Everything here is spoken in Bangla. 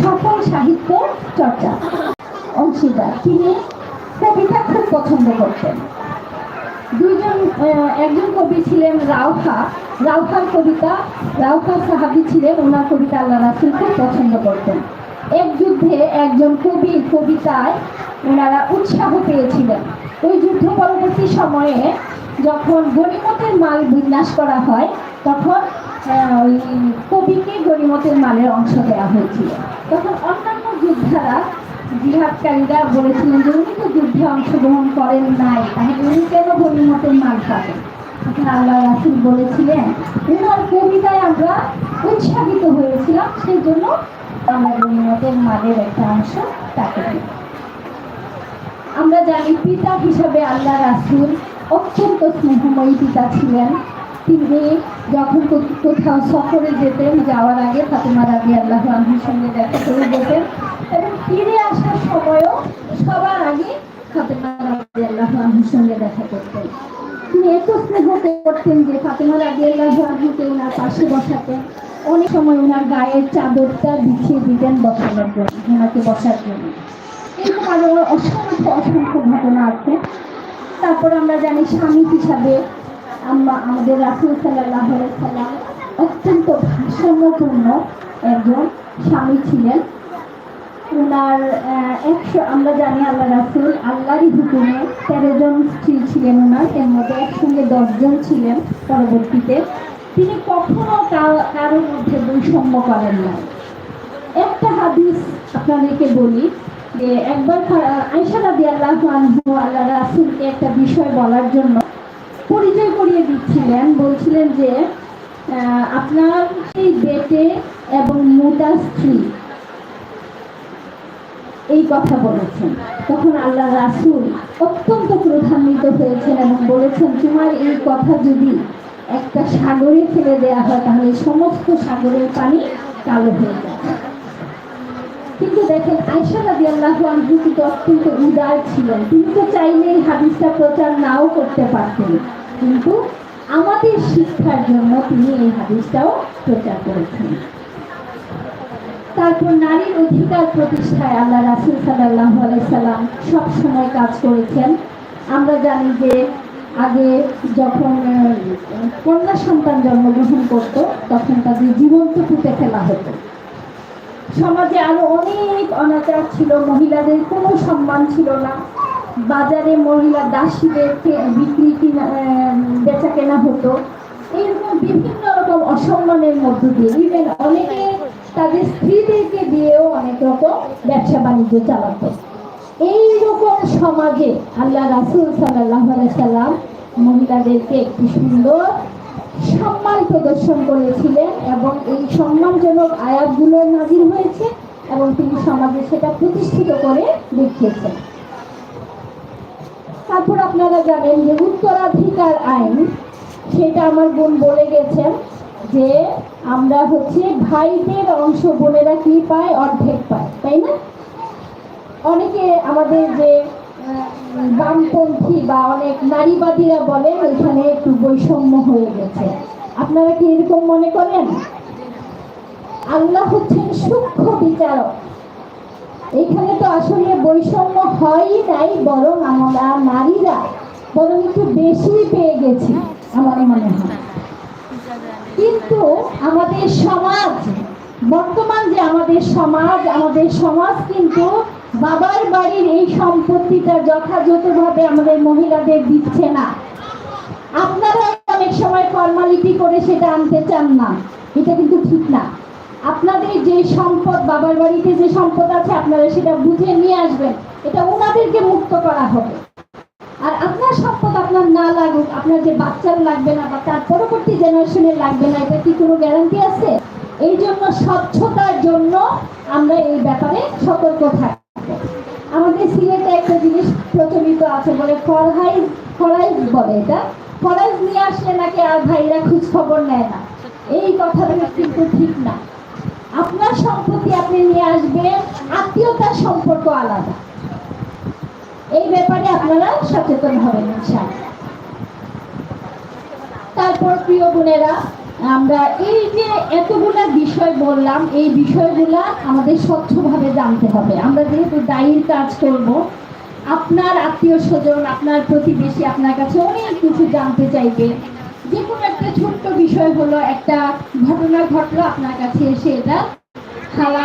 সফল সাহিত্য চর্চা। অংশীদার। তিনি কবিতা খুব পছন্দ করতেন। দুইজন একজন কবি ছিলেন রাউফা। রাউফার কবিতা রাউফা সাহাবি ছিলেন, ওনার কবিতা আল্লাহ রাসুল খুব পছন্দ করতেন। এক যুদ্ধে একজন কবি কবিতায় ওনারা উৎসাহ পেয়েছিলেন। ওই যুদ্ধ পরবর্তী সময়ে যখন গণিমতের মাল বিন্যাস করা হয়, তখন ওই কবিকে গণিমতের মালের অংশ দেওয়া হয়েছিল। তখন অন্যান্য যোদ্ধারা, জিহাদকারীরা বলেছিলেন যে উনি তো যুদ্ধে অংশগ্রহণ করেন নাই, তাহলে উনি কেন গণিমতের মাল পাবেন? তখন আল্লাহ রাসুল বলেছিলেন, উনার কবিতায় আমরা উৎসাহিত হয়েছিলাম সেই জন্য আমরা গণিমতের মালের একটা অংশ তাকে আমরা জানি পিতা হিসাবে আল্লাহ রাসুল অত্যন্ত স্নেহময়ী পিতা ছিলেন। তিনি যখন কোথাও সফরে যেতেন, যাওয়ার আগে ফাতেমা রাজি আল্লাহ আনহুর সঙ্গে দেখা করে যেতেন এবং ফিরে আসার সময়ও সবার আগে ফাতেমা রাজি আল্লাহ আনহুর সঙ্গে দেখা করতেন। তিনি এত স্নেহ করতেন যে ফাতেমা রাজি আল্লাহ আনহুকে ওনার পাশে বসাতেন। অনেক সময় ওনার গায়ের চাদরটা বিছিয়ে দিতেন বসানোর জন্য, ওনাকে বসার জন্য। এরকম আরও অসংখ্য অসংখ্য ঘটনা আছে। তারপর আমরা জানি স্বামী হিসাবে আমরা আমাদের রাসুল সাল্লাহ সাল্লাম অত্যন্ত ভারসাম্যপূর্ণ একজন স্বামী ছিলেন। ওনার একশো, আমরা জানি আল্লাহ রাসুল, আল্লাহরই হুকুমে তেরো জন স্ত্রী ছিলেন ওনার এর মধ্যে একসঙ্গে দশজন ছিলেন পরবর্তীতে। তিনি কখনো কারোর মধ্যে বৈষম্য করেন না। একটা হাদিস আপনাদেরকে বলি যে একবার আয়সা রাদি আল্লাহ আল্লাহ রাসুলকে একটা বিষয় বলার জন্য পরিচয় করিয়ে দিচ্ছিলেন, বলছিলেন যে আপনার সেই বেটে এবং মোটা স্ত্রী, এই কথা বলেছেন। তখন আল্লাহ রাসুল অত্যন্ত ক্রোধান্বিত হয়েছেন এবং বলেছেন, তোমার এই কথা যদি একটা সাগরে ফেলে দেওয়া হয়, তাহলে সমস্ত সাগরের পানি কালো হয়ে যাবে কিন্তু দেখেন আয়সা রাজি আল্লাহ আনহু অত্যন্ত উদার ছিলেন। তিনি তো চাইলে এই হাদিসটা প্রচার নাও করতে পারতেন। কিন্তু আমাদের শিক্ষার জন্য তিনি এই হাদিসটাও প্রচার করেছেন। তারপর নারীর অধিকার প্রতিষ্ঠায় আল্লাহ রাসুল সাল্লাহ সাল্লাম সবসময় কাজ করেছেন। আমরা জানি যে আগে যখন কন্যা সন্তান জন্মগ্রহণ করত, তখন তাদের জীবন্ত পুঁতে ফেলা হতো। সমাজে আরও অনেক অনাচার ছিল, মহিলাদের কোনো সম্মান ছিল না। বাজারে মহিলা দাসীদেরকে বিক্রি বেচা কেনা হতো। এইরকম বিভিন্ন রকম অসম্মানের মধ্য দিয়ে। ইভেন অনেকে তাদের স্ত্রীদেরকে দিয়েও অনেক রকম ব্যবসা বাণিজ্য চালাতো। এই রকম সমাজে আল্লাহ রাসুল সাল্লাহ সাল্লাম মহিলাদেরকে একটি সুন্দর সম্মান প্রদর্শন করেছিলেন এবং এই সম্মানজনক আয়াতগুলো নাজির হয়েছে এবং তিনি সমাজে সেটা প্রতিষ্ঠিত করে দেখিয়েছেন। তারপর আপনারা জানেন যে উত্তরাধিকার আইন, সেটা আমার বোন বলে গেছেন যে আমরা হচ্ছে ভাইদের অংশ বোনেরা কি পায়? অর্ধেক পায়, তাই না? অনেকে আমাদের যে বামপন্থী বা অনেক নারীবাদীরা বলেন, এখানে একটু বৈষম্য হয়ে গেছে। আপনারা কি এরকম মনে করেন? আল্লাহ হচ্ছেন সূক্ষ্ম বিচারক। এখানে তো আসলে বৈষম্য হয়ই নাই, বরং আমরা নারীরা বরং একটু বেশি পেয়ে গেছি, আমার মনে হয়। কিন্তু আমাদের সমাজ, বর্তমান যে আমাদের সমাজ আমাদের সমাজ কিন্তু বাবার বাড়ির এই সম্পত্তিটা যথাযথভাবে আমাদের মহিলাদের দিচ্ছে না। আপনারা অনেক সময় ফর্মালিটি করে সেটা আনতে চান না, এটা কিন্তু ঠিক না। আপনাদের যে সম্পদ, বাবার বাড়িতে যে সম্পদ আছে, আপনারা সেটা বুঝে নিয়ে আসবেন। এটা ওনাদেরকে মুক্ত করা হবে। আর আপনার সম্পদ আপনার না লাগুক, আপনার যে বাচ্চার লাগবে না বা তার পরবর্তী জেনারেশনের লাগবে না, এটা কি কোনো গ্যারান্টি আছে? এই জন্য স্বচ্ছতার জন্য আমরা এই ব্যাপারে সতর্ক থাকি আমাদের সিলেটে একটা জিনিস প্রচলিত আছে বলে ফরহাইজ ফরাইজ বলে এটা। ফরাইজ নিয়ে আসলে নাকি আর ভাইরা খোঁজ খবর নেয় না। এই কথাটা কিন্তু ঠিক না। আপনার সম্পত্তি আপনি নিয়ে আসবেন, আত্মীয়তার সম্পর্ক আলাদা। এই ব্যাপারে আপনারা সচেতন হবেন ইনশাআল্লাহ। তারপর প্রিয় বোনেরা, আমরা এই যে এতগুলা বিষয় বললাম, এই বিষয়গুলা আমাদের স্বচ্ছভাবে জানতে হবে। আমরা যেহেতু দায়ীর কাজ করব, আপনার আত্মীয় স্বজন, আপনার প্রতিবেশী আপনার কাছে অনেক কিছু জানতে চাইবে। যে কোনো একটা ছোট্ট বিষয় হলো একটা ঘটনা ঘটলো আপনার কাছে এসে এটা। হালা